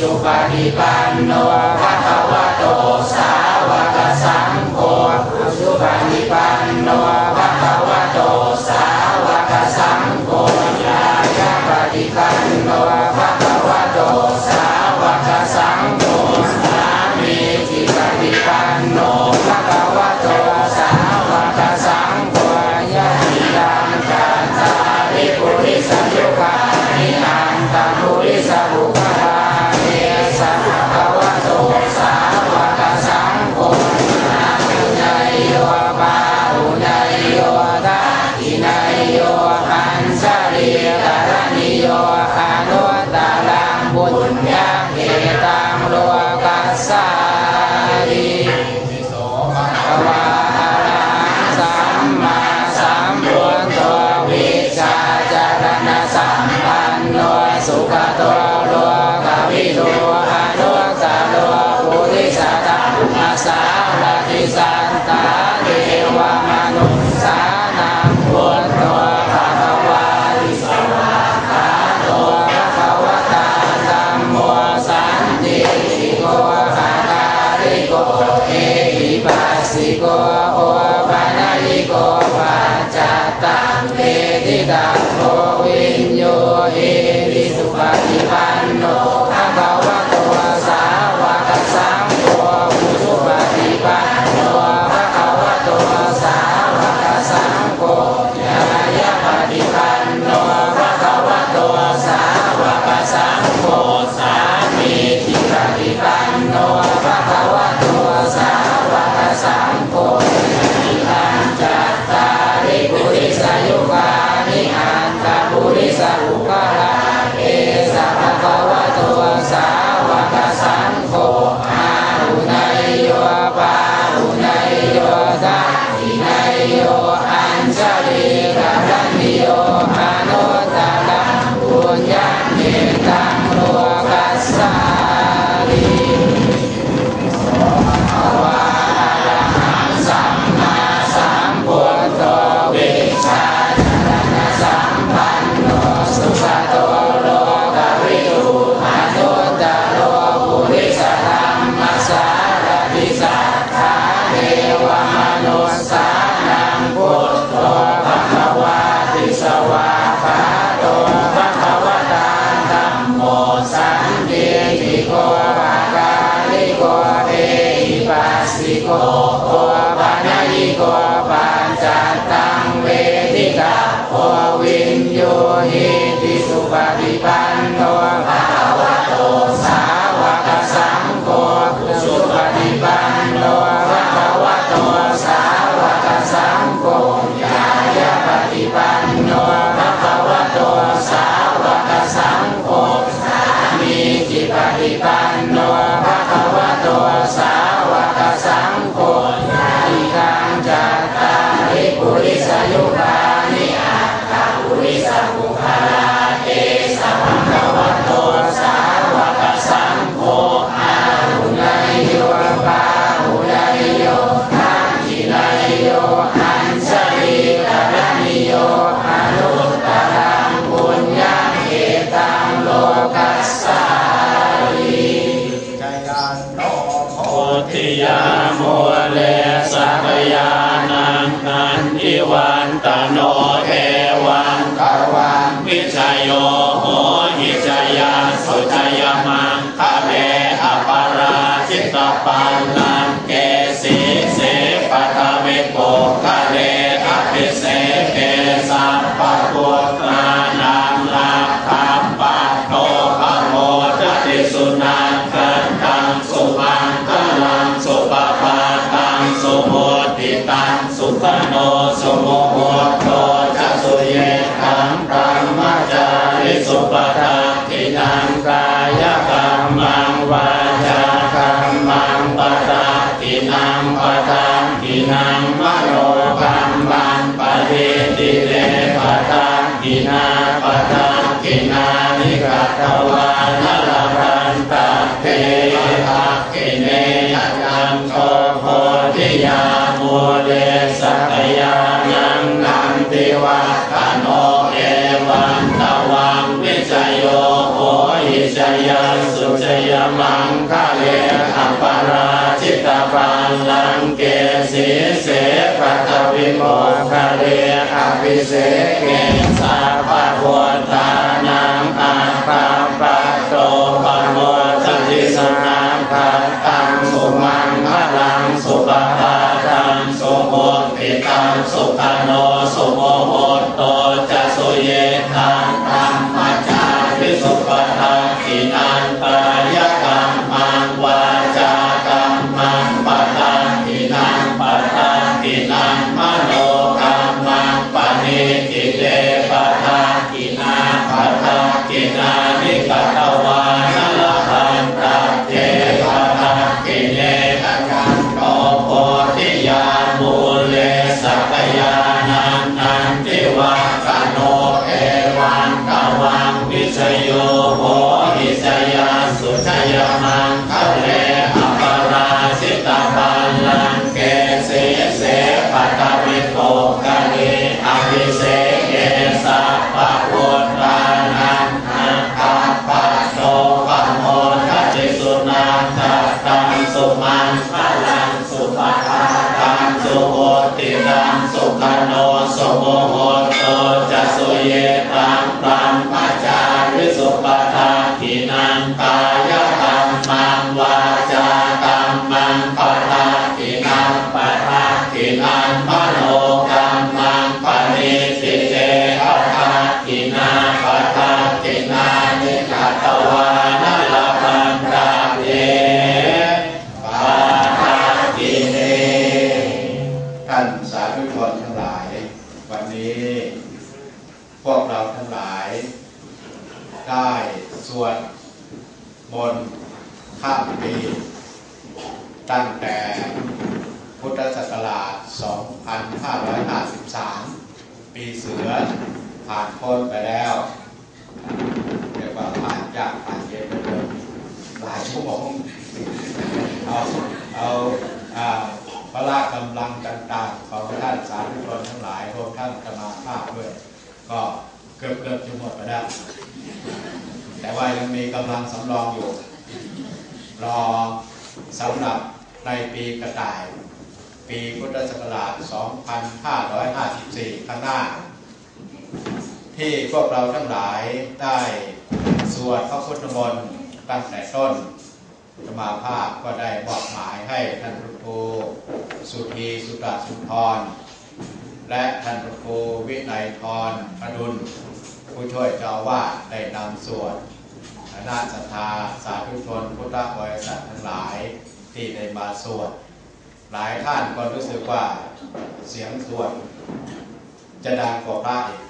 สุปฏิปันโนภ โกโอปานายิโกปัญจตังเวทิกะโอวินโยหิิวันตโนเทวันตวันวิชยโยโหหิชยาสุจยมังคะเรอปราชิตปัน ตวานรันตะเทหกิเนตังโตโพธิยาโมเดสัตยานังนันติวัตโนเอวันตวังวิจโยโหหิจยสุจยมังคะเลอัปราชิตาปันังเกสีเสปัตวิโมคะเลอภิเสกเกสาภะว สุขโนสุ สุามปี ตั้งแต่พุทธศักราช 2553 ปีเสือผ่านพ้นไปแล้วเรียกว่าผ่านยากผ่านเย็นไปเลยหลายชั่วโมงเอาเอาพละกำลังต่างๆ ของท่านสาธุชนทั้งหลายรวมทั้งสมาภาพด้วย ก็เกือบเกือบจะหมดไปแล้วแต่ว่ายังมีกำลังสำรองอยู่ รอสำหรับในปีกระต่าย ปีพุทธศักราช 2554 ข้างหน้า ที่พวกเราทั้งหลายได้สวดพระพุทธมนต์ตั้งแต่ต้นสมาภาพก็ได้มอบหมายให้ท่านพระครูสุธีสุตสุนทร และท่านพระครูวินัยทรพดุลผู้ช่วยเจ้าอาวาดได้นำสวด คณะศรัทธาสาธุชนพุทธบริษัททั้งหลายที่ได้มาสวด หลายท่านก็รู้สึกว่าเสียงสวดจะดังกว่าพระอีก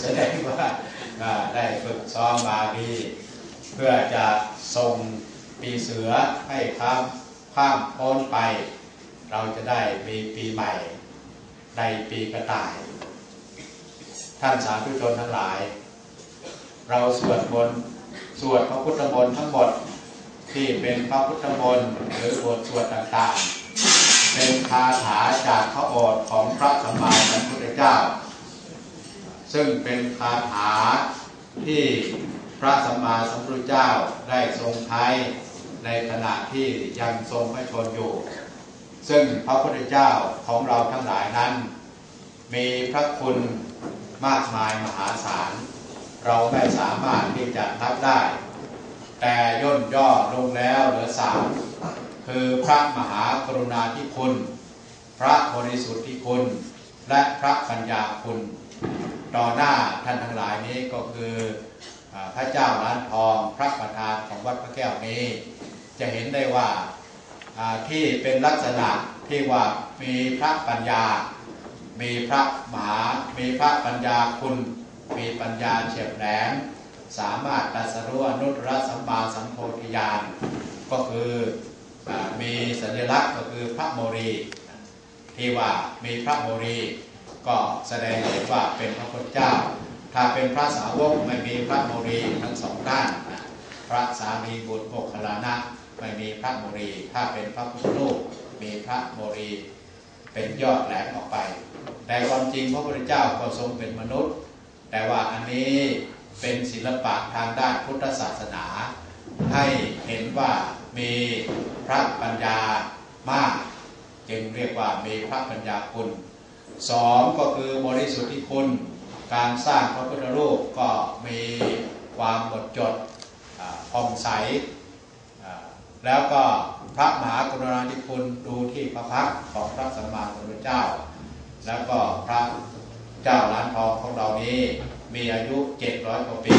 แสดงว่าได้ฝึกซ้อมมาดีเพื่อจะส่งปีเสือให้ข้ามข้ามพ้นไป เราจะได้มีปีใหม่ในปีกระต่าย ท่านสาธุชนทั้งหลาย เราสวดมนต์สวดพระพุทธมนต์ทั้งหมดที่เป็นพระพุทธมนต์หรือบทสวดต่างๆ เป็นคาถาจากพระโอษฐ์ของพระสัมมาสัมพุทธเจ้า ซึ่งเป็นคาถาที่พระสัมมาสัมพุทธเจ้าได้ทรงใช้ในขณะที่ยังทรงพระชนอยู่ ซึ่งพระพุทธเจ้าของเราทั้งหลายนั้น มีพระคุณมากมายมหาศาล เราไม่สามารถที่จะนับได้ แต่ย่นย่อลงแล้วเหลือสามคือพระมหากรุณาธิคุณ พระบริสุทธิคุณ และพระปัญญาคุณ ต่อหน้าท่านทั้งหลายนี้ก็คือพระเจ้าล้านทองพระประธานของวัดพระแก้วนี้ จะเห็นได้ว่าอ่าที่เป็นลักษณะที่ว่ามีพระปัญญา มีพระมหา มีพระปัญญาคุณ มีปัญญาเฉียบแหลมสามารถตัสรู้อนุตตรสัมมาสัมโพธิญาณก็คืออมีสัญลักษณ์ก็คือพระโมรี ที่ว่ามีพระโมรี ก็แสดงเห็นว่าเป็นพระพุทธเจ้า ถ้าเป็นพระสาวกไม่มีพระโมรีทั้งสองด้านพระสามีบุตรโมคลานะไม่มีพระโมรี ถ้าเป็นพระพุทธรูปมีพระโมรี เป็นยอดแหลมออกไป แต่ความจริงพระพุทธเจ้าก็ทรงเป็นมนุษย์ แต่ว่าอันนี้เป็นศิลปะทางด้านพุทธศาสนา ให้เห็นว่ามีพระปัญญามาก จึงเรียกว่ามีพระปัญญาคุณสองก็คือบริสุทธิคุณ การสร้างพระพุทธรูปก็มีความหมดจดผ่องใส แล้วก็พระมหากรุณาธิคุณดูที่พระพักของพระสัมมาสัมพุทธเจ้า แล้วก็พระ เจ้าล้านทองของเรานี้มีอายุ 700กว่าปี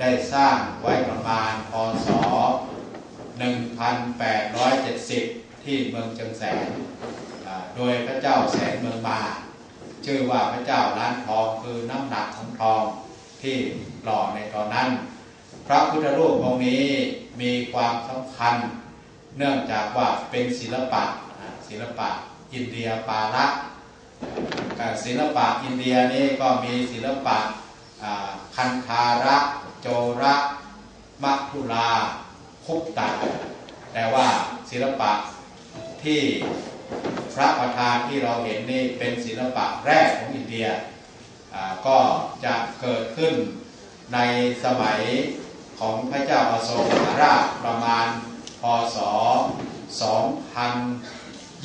ได้สร้างไว้ประมาณพศ 1870 ที่เมืองเชียงแสน โดยพระเจ้าแสนเมืองมาชื่อว่าพระเจ้าล้านทองคือน้ำหนักของทองที่หล่อในตอนนั้น พระพุทธรูปองค์นี้มีความสำคัญ เนื่องจากว่าเป็นศิลปะศิลปะอินเดียปาระ ศิลปะอินเดียนี่ก็มีศิลปะคันธาระโจระมัทุลาคุปตะแต่ว่าศิลปะที่พระประธานที่เราเห็นนี่เป็นศิลปะแรกของอินเดียก็จะเกิดขึ้นในสมัยของพระเจ้าอโศกมหาราชประมาณพศ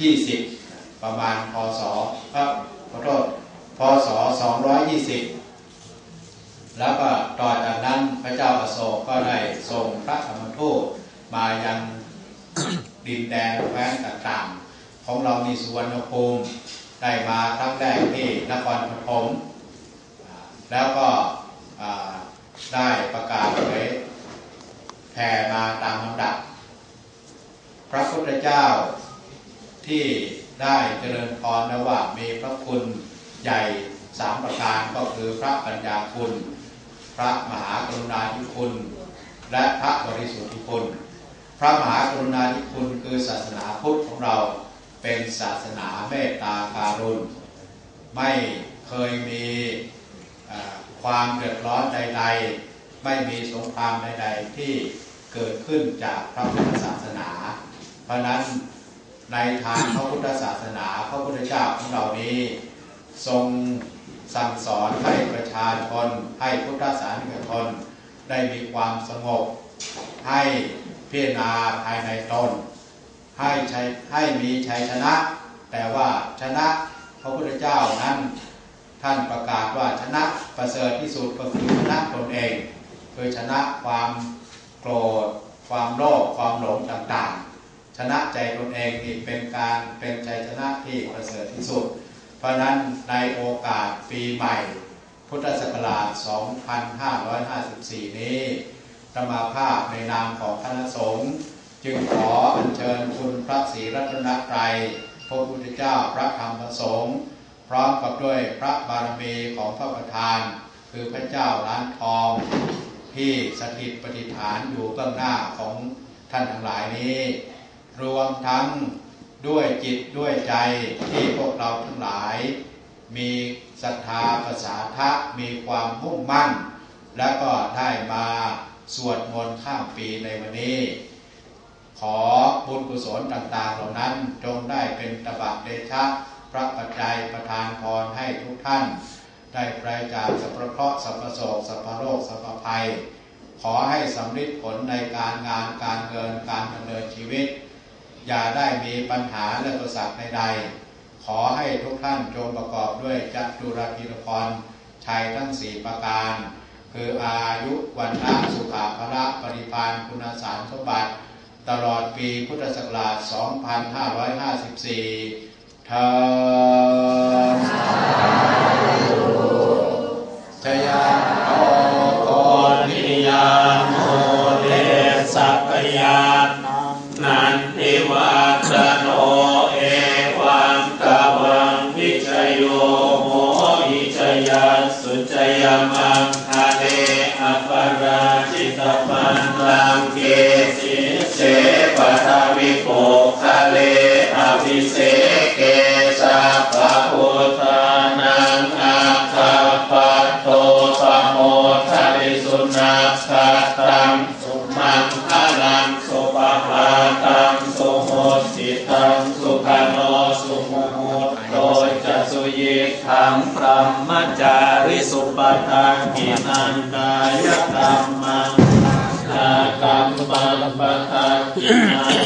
2020 ประมาณพศ อ่อขอโทษพศ220 แล้วก็ต่อจากนั้นพระเจ้าอโศกก็ได้ส่งพระธรรมทูตมายังดินแดนแคว้นต่างๆ ของเรามีสุวรรณภูมิได้มาครั้งแรกที่นครปฐมแล้วก็ได้ประกาศเผยแผ่มาตามลำดับ พระพุทธเจ้าที่ ได้เจริญพรนะว่ามีพระคุณใหญ่สามประการก็คือพระปัญญาคุณ พระมหากรุณาธิคุณ และพระบริสุทธิคุณ พระมหากรุณาธิคุณคือศาสนาพุทธของเราเป็นศาสนาเมตตาการุณ ไม่เคยมีความเดือดร้อนใด ๆ ไม่มีสงครามใด ๆ ที่เกิดขึ้นจากพระพุทธศาสนา เพราะนั้น ในทางพระพุทธศาสนาพระพุทธเจ้าของเรานี้ ทรงสั่งสอนให้ประชาชนให้พุทธศาสนิกชนได้มีความสงบ ให้พิจารณาภายในตนให้ใชัยให้มีชัยชนะ แต่ว่าชนะพระพุทธเจ้านั้นท่านประกาศว่าชนะประเสริฐที่สุดก็คือชนะตนเอง คือชนะความโกรธ ความโลภความหลงต่างๆ ชนะใจตนเองนี่เป็นการเป็นชัยชนะที่ประเสริฐที่สุด เพราะฉะนั้นในโอกาสปีใหม่ พุทธศักราช 2554 นี้ธรรมาภาพในนามของคณะสงฆ์จึงขออัญเชิญคุณพระศรีรัตนตรัยพระพุทธเจ้าพระธรรมพระสงฆ์พร้อมกับด้วยพระบารมีของพระประธาน คือพระเจ้าล้านทอง ที่สถิตปฏิฐานอยู่เบื้องหน้าของท่านทั้งหลายนี้ รวมทั้งด้วยจิตด้วยใจที่พวกเราทั้งหลาย มีศรัทธาภาษาทะมีความมุ่งมั่น และก็ได้มาสวดมนต์ข้ามปีในวันนี้ ขอบุญกุศลต่าง ๆ เหล่านั้นจงได้เป็นตบะเดชะพระปัจจัยประทานพรให้ทุกท่าน ได้ไกลจากสัพพะเคราะห์สัพพโศกสัพพโรคสัพพภัย ขอให้สำเร็จผลในการงานการเงินการดำเนินชีวิต อย่าได้มีปัญหาและประสรรคใดๆขอให้ทุกท่านจงประกอบด้วยจัตุรพิรพรชัยทั้งสี่ประการ คืออายุวันนะสุขาภระปริพานคุณสารสมบัติ ตลอดปีพุทธศักราช 2554 เธอชยา สุจยมังคะเลอปราชิตปันลังเกสิเสปทวิโกทะเลอภิเส ทังกินันตายกรรมังกรรมปังปะทังกินัง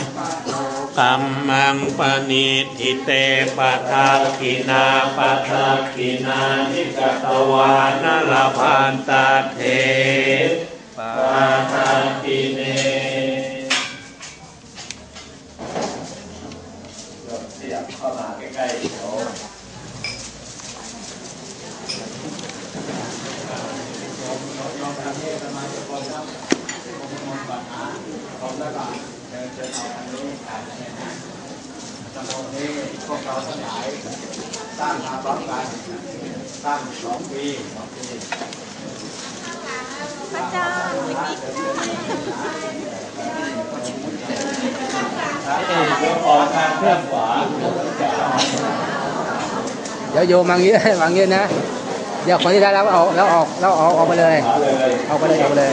กรรมังปณิทิเตปะทักขินาปะทักขินานิกตวานลพันตาเทปะทักขิเน เสียบเข้ามาใกล้ๆเดี๋ยว ตำบลนี้พวกเราทั้งหลายสร้างมาพร้อมกันสร้างสองปีสองปีพระเจ้าเมื่อกี้เดี๋ยวออกทางเครื่องขวาเดี๋ยวโยมมางี้มางี้นะ เดี๋ยวคนที่ได้แล้วเอาแล้วออกแล้วออกออกไปเลย เอาไปเลยเอาไปเลย